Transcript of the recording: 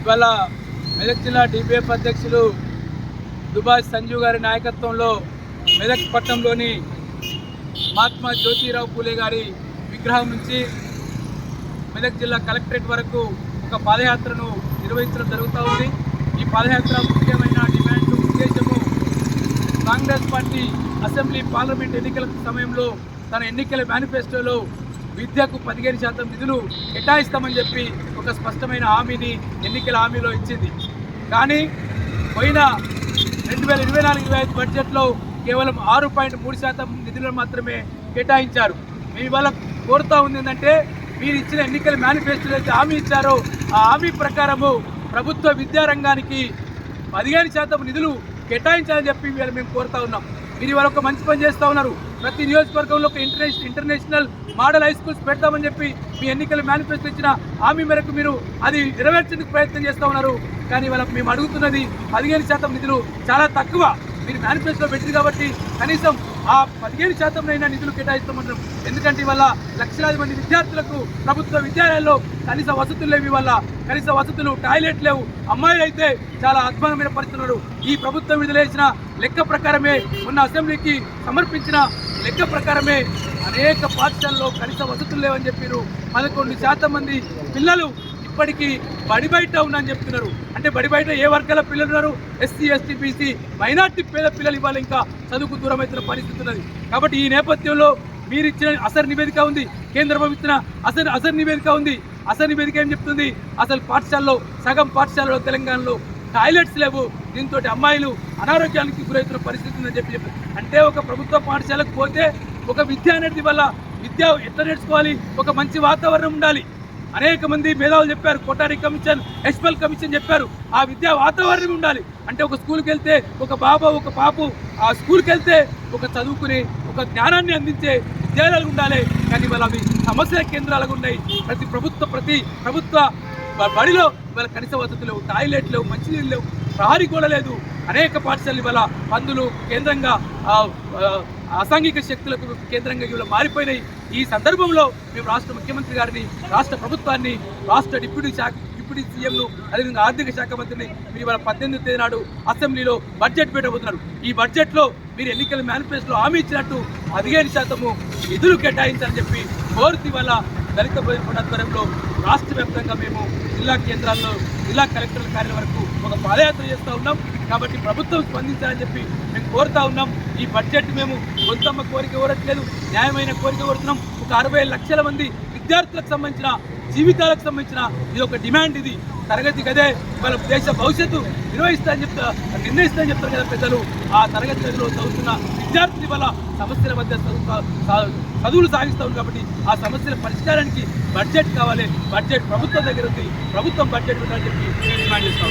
ఇవాళ మెదక్ జిల్లా డిపిఎఫ్ అధ్యక్షులు దుబాయ్ సంజు గారి నాయకత్వంలో మెదక్ పట్టణంలోని మహాత్మా జ్యోతిరావు పూలే గారి విగ్రహం నుంచి మెదక్ జిల్లా కలెక్టరేట్ వరకు ఒక పాదయాత్రను నిర్వహించడం జరుగుతూ ఉంది. ఈ పాదయాత్ర ముఖ్యమైన డిమాండ్ ఉద్దేశము కాంగ్రెస్ పార్టీ అసెంబ్లీ పార్లమెంట్ ఎన్నికల సమయంలో తన ఎన్నికల మేనిఫెస్టోలో విద్యకు పదిహేను శాతం నిధులు కేటాయిస్తామని చెప్పి ఒక స్పష్టమైన హామీని ఎన్నికల హామీలో ఇచ్చింది. కానీ పోయిన రెండు వేల ఇరవై నాలుగు ఇరవై ఐదు బడ్జెట్లో కేవలం ఆరు పాయింట్ మూడు శాతం నిధులను మాత్రమే కేటాయించారు. మేము ఇవాళ కోరుతా ఉంది ఏంటంటే మీరు ఇచ్చిన ఎన్నికల మేనిఫెస్టోలో అయితే హామీ ఇచ్చారో ఆ హామీ ప్రకారము ప్రభుత్వ విద్యారంగానికి పదిహేను శాతం నిధులు కేటాయించాలని చెప్పి వీళ్ళు మేము కోరుతా ఉన్నాం. మీరు ఇవాళ ఒక మంచి పని చేస్తూ ఉన్నారు. ప్రతి నియోజకవర్గంలో ఒక international international model high schools పెడతామని చెప్పి మీ ఎన్నికల మేనిఫెస్టో ఇచ్చిన హామీ మేరకు మీరు అది నెరవేర్చేందుకు ప్రయత్నం చేస్తూ ఉన్నారు. కానీ వాళ్ళకి మేము అడుగుతున్నది పదిహేను శాతం నిధులు చాలా తక్కువ. మీరు మేనిఫెస్టో పెట్టింది కాబట్టి కనీసం ఆ పదిహేను శాతంలో నిధులు కేటాయిస్తామంటున్నాం ఎందుకంటే ఇవాళ లక్షలాది మంది విద్యార్థులకు ప్రభుత్వ విద్యాలయాల్లో కనీస వసతులు లేవు ఇవాళ. కనీస వసతులు టాయిలెట్ లేవు. అమ్మాయిలు అయితే చాలా అద్భుతమైన పరిస్థితులు ఈ ప్రభుత్వం విడుదల లెక్క ప్రకారమే ఉన్న అసెంబ్లీకి సమర్పించిన లెక్క ప్రకారమే అనేక పాఠశాలలో కనీస వసతులు లేవని చెప్పారు పదకొండు శాతం మంది పిల్లలు ఇప్పటికీ బడి బయట ఉందని చెప్తున్నారు. అంటే బడి బయట ఏ వర్గాల పిల్లలు ఉన్నారు? ఎస్సీ ఎస్టీ బీసీ మైనార్టీ పేద పిల్లలు ఇవాళ ఇంకా చదువుకు దూరం అవుతున్న పరిస్థితి ఉన్నది. కాబట్టి ఈ నేపథ్యంలో మీరు ఇచ్చిన అసలు నివేదిక ఉంది. కేంద్ర ప్రభుత్వం అసలు అసలు నివేదిక ఉంది. అసలు నివేదిక ఏం చెప్తుంది? అసలు పాఠశాలలో సగం పాఠశాలలో తెలంగాణలో టాయిలెట్స్ లేవు. దీంతో అమ్మాయిలు అనారోగ్యానికి గురవుతున్న పరిస్థితి ఉందని చెప్పి చెప్పారు. అంటే ఒక ప్రభుత్వ పాఠశాలకు పోతే ఒక విద్య అనేది వల్ల విద్య ఎట్లా నేర్చుకోవాలి? ఒక మంచి వాతావరణం ఉండాలి. అనేక మంది మేధావులు చెప్పారు. కొటారి కమిషన్ ఎస్పెల్ కమిషన్ చెప్పారు. ఆ విద్యా వాతావరణం ఉండాలి. అంటే ఒక స్కూల్కి వెళ్తే ఒక బాబా ఒక పాపు ఆ స్కూల్కి వెళ్తే ఒక చదువుకుని ఒక జ్ఞానాన్ని అందించే విద్యాలయాలు ఉండాలి. కానీ వాళ్ళ అవి సమస్యల కేంద్రాలుగా ఉన్నాయి. ప్రతి ప్రభుత్వ ప్రతి ప్రభుత్వ బడిలో వాళ్ళ కనీస వసతులు లేవు. టాయిలెట్ లేవు మంచినీళ్ళు లేవు. ప్రహారీ కూడా లేదు. అనేక పాఠశాలలు ఇవాళ పందులు కేంద్రంగా అసాంఘిక శక్తులకు కేంద్రంగా ఇవాళ మారిపోయినాయి. ఈ సందర్భంలో మేము రాష్ట్ర ముఖ్యమంత్రి గారిని రాష్ట్ర ప్రభుత్వాన్ని రాష్ట్ర డిప్యూటీ శాఖ డిప్యూటీ సీఎంను అదేవిధంగా ఆర్థిక శాఖ మంత్రిని మీరు ఇవాళ పద్దెనిమిది తేదీ నాడు అసెంబ్లీలో బడ్జెట్ పెట్టబోతున్నారు. ఈ బడ్జెట్లో మీరు ఎన్నికల మేనిఫెస్టోలో హామీ ఇచ్చినట్టు పదిహేను శాతము నిధులు కేటాయించాలని చెప్పి కోరుతూ వల్ల దళిత బోధన ఆధ్వర్యంలో రాష్ట్ర వ్యాప్తంగా మేము జిల్లా కేంద్రాల్లో జిల్లా కలెక్టర్ల కార్యాలయం వరకు ఒక పాదయాత్ర చేస్తూ ఉన్నాం. కాబట్టి ప్రభుత్వం స్పందించాలని చెప్పి మేము కోరుతా ఉన్నాం. ఈ బడ్జెట్ మేము గొంతమ్మ కోరిక కోరట్లేదు. న్యాయమైన కోరిక కోరుతున్నాం. ఒక అరవై లక్షల మంది విద్యార్థులకు సంబంధించిన జీవితాలకు సంబంధించిన ఇది ఒక డిమాండ్ ఇది. తరగతి గదే వాళ్ళ దేశ భవిష్యత్తు నిర్వహిస్తాయని చెప్తా నిర్ణయిస్తాయని చెప్తారు కదా పెద్దలు. ఆ తరగతి గదిలో చదువుతున్న విద్యార్థుల వల్ల సమస్యల మధ్య చదువు చదువులు సాగిస్తాం కాబట్టి ఆ సమస్యల పరిష్కారానికి బడ్జెట్ కావాలి. బడ్జెట్ ప్రభుత్వం దగ్గర ఉంది. ప్రభుత్వం బడ్జెట్ ఉండాలని చెప్పి డిమాండ్ చేస్తాం